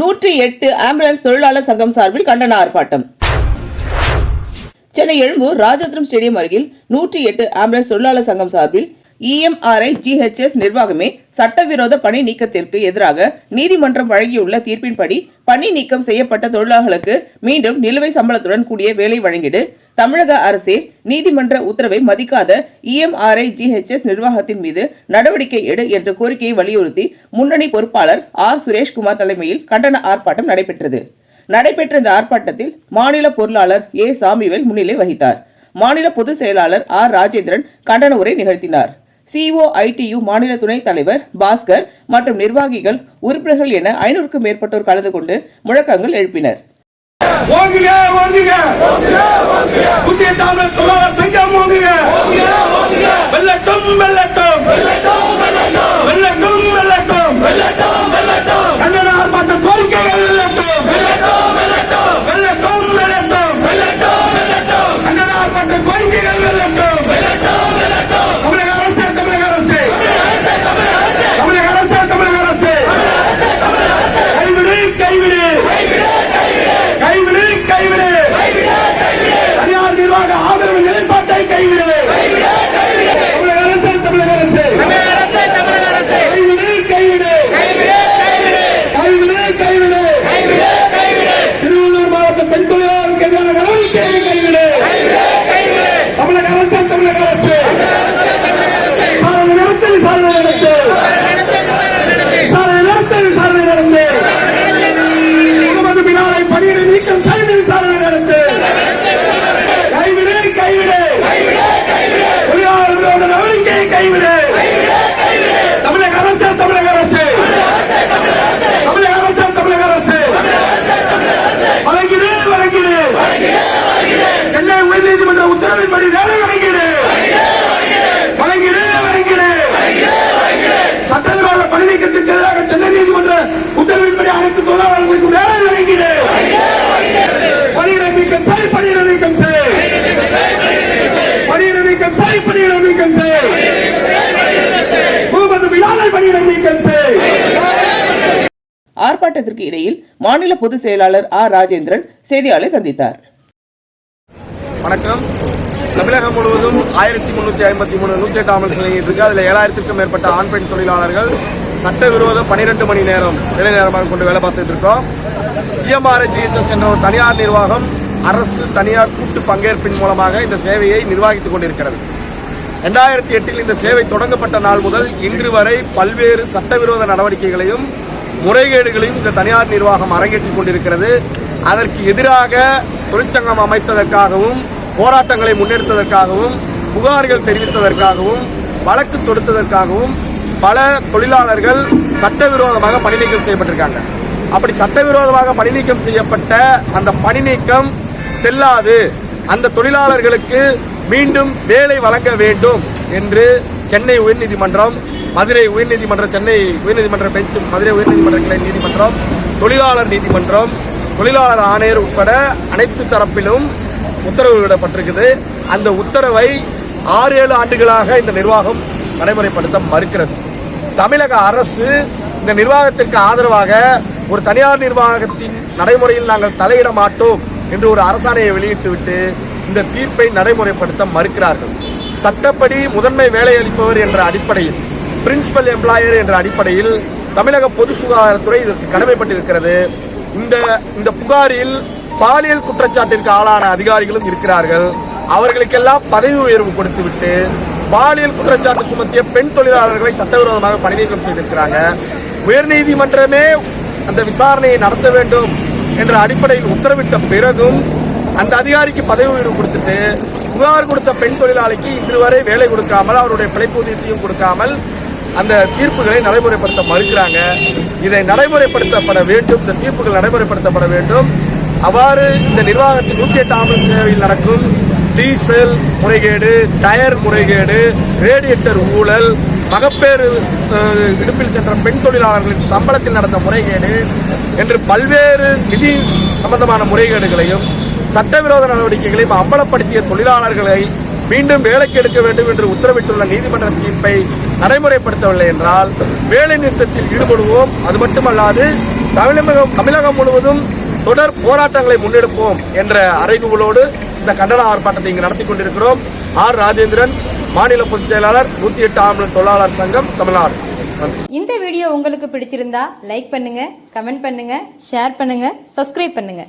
நூற்றி எட்டு ஆம்புலன்ஸ் தொழிலாளர் சங்கம் சார்பில் கண்டன ஆர்ப்பாட்டம். சென்னை எழும்பூர் ராஜரத்னம் ஸ்டேடியம் அருகில் நூற்றி எட்டு ஆம்புலன்ஸ் தொழிலாளர் சங்கம் சார்பில் இஎம்ஆர்ஐ ஜிஹெச்எஸ் நிர்வாகமே சட்டவிரோத பணி நீக்கத்திற்கு எதிராக நீதிமன்றம் வழங்கியுள்ள தீர்ப்பின்படி பணி நீக்கம் செய்யப்பட்ட தொழிலாளர்களுக்கு மீண்டும் நிலுவை சம்பளத்துடன் கூடிய வேலை வழங்கிடு தமிழக அரசே நீதிமன்ற உத்தரவை மதிக்காத இஎம்ஆர்ஐ ஜிஹெச்எஸ் நிர்வாகத்தின் மீது நடவடிக்கை எடு என்ற கோரிக்கையை வலியுறுத்தி முன்னணி பொறுப்பாளர் ஆர். சுரேஷ்குமார் தலைமையில் கண்டன ஆர்ப்பாட்டம் நடைபெற்றது. நடைபெற்ற இந்த ஆர்ப்பாட்டத்தில் மாநில பொருளாளர் ஏ. சாமிவேல் முன்னிலை வகித்தார். மாநில பொதுச் செயலாளர் ஆர். ராஜேந்திரன் கண்டன உரை நிகழ்த்தினார். சிஓ ஐடியு மாநில துணைத் தலைவர் பாஸ்கர் மற்றும் நிர்வாகிகள் உறுப்பினர்கள் என ஐநூறுக்கும் மேற்பட்டோர் கலந்து கொண்டு முழக்கங்கள் எழுப்பினர். தனியார் நிர்வாக ஆதரவு நிலைப்பாட்டை கைவிடு தமிழக செய் பணியிட நீக்கம் செய். முகமது பிலாலை பணியிட நீக்கம் செய். ஆர்ப்பாட்டத்திற்கு இடையில் மாநில பொதுச் செயலாளர் ஆர். ராஜேந்திரன் செய்தியாளரை சந்தித்தார். வணக்கம். தமிழகம் முழுவதும் ஆயிரத்தி முந்நூற்றி ஐம்பத்தி மூணு நூற்றி எட்டு ஆம்புலன்ஸ் நிலையிட்டு இருக்கு. அதில் ஏழாயிரத்துக்கும் மேற்பட்ட ஆண் பெண் தொழிலாளர்கள் சட்டவிரோத பன்னிரெண்டு மணி நேரம் வேலை நேரமாக கொண்டு வேலை பார்த்துட்டு இருக்கோம். இஎம்ஆர்ஐ ஜிஹெச்எஸ் என்ற ஒரு தனியார் நிர்வாகம் அரசு தனியார் கூட்டு பங்கேற்பின் மூலமாக இந்த சேவையை நிர்வகித்துக் கொண்டிருக்கிறது. ரெண்டாயிரத்தி எட்டில் இந்த சேவை தொடங்கப்பட்ட நாள் முதல் இன்று வரை பல்வேறு சட்டவிரோத நடவடிக்கைகளையும் முறைகேடுகளையும் இந்த தனியார் நிர்வாகம் அரங்கேற்றிக் கொண்டிருக்கிறது. அதற்கு எதிராக தொழிற்சங்கம் அமைத்ததற்காகவும் போராட்டங்களை முன்னெடுத்ததற்காகவும் புகார்கள் தெரிவித்ததற்காகவும் வழக்கு தொடுத்ததற்காகவும் பல தொழிலாளர்கள் சட்டவிரோதமாக பணி நீக்கம் செய்யப்பட்டிருக்காங்க. அப்படி சட்டவிரோதமாக பணி நீக்கம் செய்யப்பட்ட அந்த பணி நீக்கம் செல்லாது. அந்த தொழிலாளர்களுக்கு மீண்டும் வேலை வழங்க வேண்டும் என்று சென்னை உயர்நீதிமன்றம் மதுரை உயர்நீதிமன்றம் சென்னை உயர்நீதிமன்ற பெஞ்ச் மதுரை உயர்நீதிமன்ற கிளை நீதிமன்றம் தொழிலாளர் நீதிமன்றம் தொழிலாளர் ஆணையர் உட்பட அனைத்து தரப்பிலும் உத்தரவு விடப்பட்டிருக்குது. அந்த உத்தரவை ஆறு ஏழு ஆண்டுகளாக இந்த நிர்வாகம் நடைமுறைப்படுத்த மறுக்கிறது. தமிழக அரசு இந்த நிர்வாகத்திற்கு ஆதரவாக ஒரு தனியார் நிர்வாகத்தின் நடைமுறையில் நாங்கள் தலையிட மாட்டோம். என்று ஒரு அரசாணையை வெளியிட்டுவிட்டு இந்த தீர்ப்பை நடைமுறைப்படுத்த மறுக்கிறார்கள். சட்டப்படி முதன்மை வேலை அளிப்பவர் என்ற அடிப்படையில் பிரின்சிபல் எம்ப்ளாயர் என்ற அடிப்படையில் தமிழக பொது சுகாதாரத்துறை இதற்கு கடமைப்பட்டிருக்கிறது. இந்த இந்த புகாரில் பாலியல் குற்றச்சாட்டிற்கு ஆளான அதிகாரிகளும் இருக்கிறார்கள். அவர்களுக்கெல்லாம் பதவி உயர்வு கொடுத்துவிட்டு பாலியல் குற்றச்சாட்டு சுமத்திய பெண் தொழிலாளர்களை சட்டவிரோதமாக பணி நீக்கம் செய்திருக்கிறாங்க. உயர்நீதிமன்றமே அந்த விசாரணையை நடத்த வேண்டும். என்ற அடிப்படையில் உத்தரவிட்ட பிறகும் அந்த அதிகாரிக்கு பதவி உயர்வு கொடுத்துட்டு புகார் கொடுத்த பெண் தொழிலாளிக்கு இன்று வரை வேலை கொடுக்காமல் அவருடைய பிழைப்பூதியத்தையும் கொடுக்காமல் அந்த தீர்ப்புகளை நடைமுறைப்படுத்த மறுக்கிறாங்க. இதை நடைமுறைப்படுத்தப்பட வேண்டும் இந்த தீர்ப்புகள் நடைமுறைப்படுத்தப்பட வேண்டும். அவ்வாறு இந்த நிர்வாகத்தின் நூற்றி எட்டாம் சேவையில் நடக்கும் டீசல் முறைகேடு டயர் முறைகேடு ரேடியேட்டர் ஊழல் மகப்பேறு இடுப்பில் சென்ற பெண் தொழிலாளர்களின் சம்பளத்தில் நடந்த முறைகேடு என்று பல்வேறு நிதி சம்பந்தமான முறைகேடுகளையும் சட்டவிரோத நடவடிக்கைகளையும் அம்பலப்படுத்திய தொழிலாளர்களை மீண்டும் வேலைக்கு எடுக்க வேண்டும் என்று உத்தரவிட்டுள்ள நீதிமன்ற தீர்ப்பை நடைமுறைப்படுத்தவில்லை என்றால் வேலை நிறுத்தத்தில் ஈடுபடுவோம். அது மட்டுமல்லாது தமிழகம் தமிழகம் முழுவதும் தொடர் போராட்டங்களை முன்னெடுப்போம் என்ற அறைகூவலோடு இந்த கண்டன ஆர்ப்பாட்டத்தை இங்கு நடத்தி கொண்டிருக்கிறோம். ஆர். ராஜேந்திரன் மாநில பொதுச் செயலாளர் நூத்தி எட்டு ஆம்புலன்ஸ் தொழிலாளர் சங்கம் தமிழ்நாடு. இந்த வீடியோ உங்களுக்கு பிடிச்சிருந்தா லைக் பண்ணுங்க கமெண்ட் பண்ணுங்க ஷேர் பண்ணுங்க சப்ஸ்கிரைப் பண்ணுங்க.